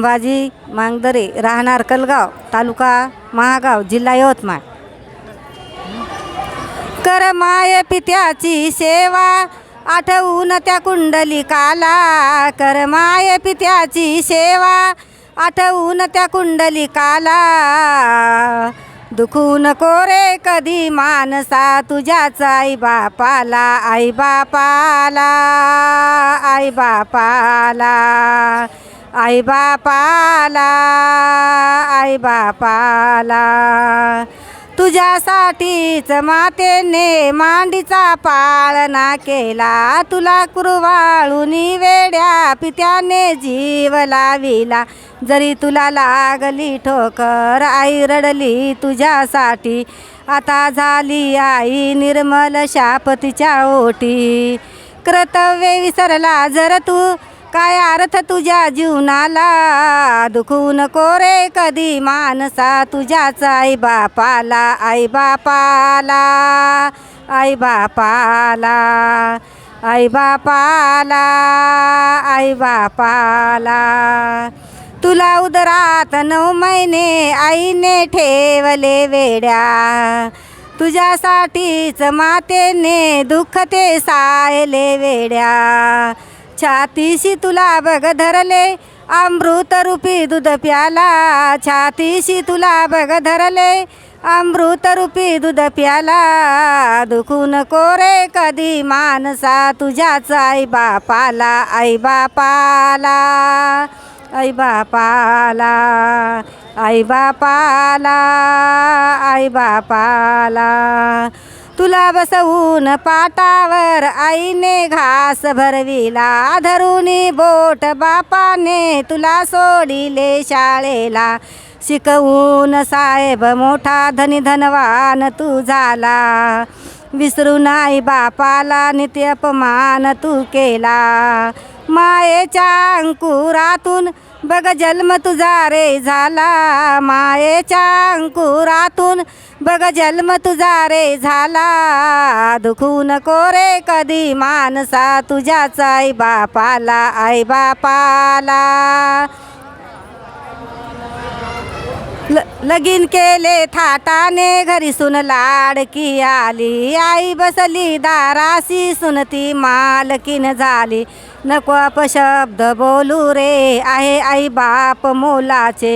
संभाजी मांगदरे राहणार कलगाव तालुका महागाव जिल्हा यवतमाळ. कर माय पित्याची सेवा आठवून त्या कुंडलिकाला. कर माय पित्याची सेवा आठवून त्या कुंडलिकाला. काला दुखून कोरे कधी मानसा तुझ्याच आई बापाला आई बापाला आई बापाला. आई बापाला आई बापाला. तुझ्यासाठीच मातेने मांडीचा पाळणा केला. तुला कुरवाळून वेड्या पित्याने जीव लाविला. जरी तुला लागली ठोकर आई रडली तुझ्यासाठी. आता झाली आई निर्मल शापतीच्या ओटी. कर्तव्य विसरला जर तू काय अर्थ तुझ्या जीवनाला? दुखू नको रे कधी मानसा तुझ्याच आई बापाला आई बापाला आई बापाला आई बापाला आई बापाला. तुला उदरात नऊ महिने आईने ठेवले वेड्या. तुझ्यासाठीच मातेने दुःख ते सायले वेड्या. छातीशी तुला बघ धरले अमृत रूपी दूध प्याला. छातीशी तुला बघ धरले अमृत रूपी दूध प्याला. दुखून कोरे कधी मानसा तुझ्याच आई बापाला आई बापाला. आई बापाला आई बापाला आई बापाला. तुला बसवून पाटावर आईने घास भरविला. धरून बोट बापाने तुला सोडिले शाळेला. शिकवून साहेब मोठा धनी धनवान तू झाला. विसरू नाही बापाला नित्य अपमान तू केला. मायेच्या अंकुरातून बघ जन्म तुझा रे झाला मायेच्या अंकुरातून. बघ जन्म तुझा रे झाला. दुखू नको रे कधी माणसा तुझ्याच आई बापाला आई बापाला. ल लगीन केले थाटाने घरी सुन लाडकी आली. आई बसली दाराशी सुनती मालकीन झाली. नको अपशब्द बोलू रे आहे आई बाप मोलाचे.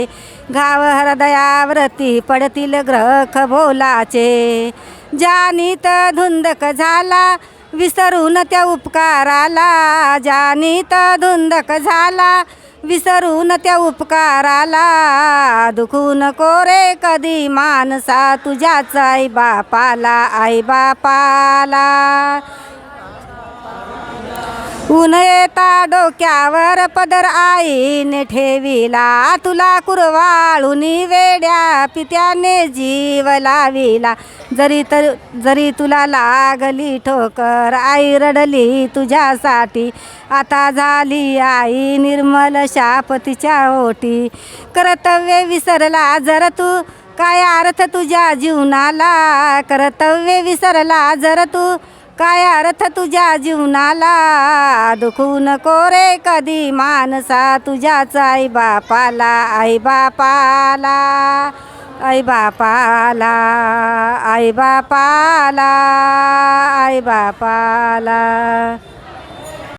गाव हृदयावरती पडतील ग्रह बोलाचे. जानीत धुंदक झाला विसरून त्या उपकाराला जानीत धुंदक झाला. विसरून त्या उपकाराला दुखून कोरे कधी माणसा तुझ्याच आई बापाला आई बापाला. ऊन येता डोक्यावर पदर आईने ठेविला. तुला कुरवाळून वेड्या पित्याने जीव लाविला. जरी तर जरी तुला लागली ठोकर आई रडली तुझ्यासाठी. आता झाली आई निर्मल शापतीच्या ओटी. कर्तव्य विसरला जर तू काय अर्थ तुझ्या जीवनाला? कर्तव्य विसरला जर तू काय अर्थ तुझ्या जीवनाला? दुखू नको रे कधी माणसा तुझ्याच आई बापाला आई बापाला आई बापाला आई बापाला आई बापाला.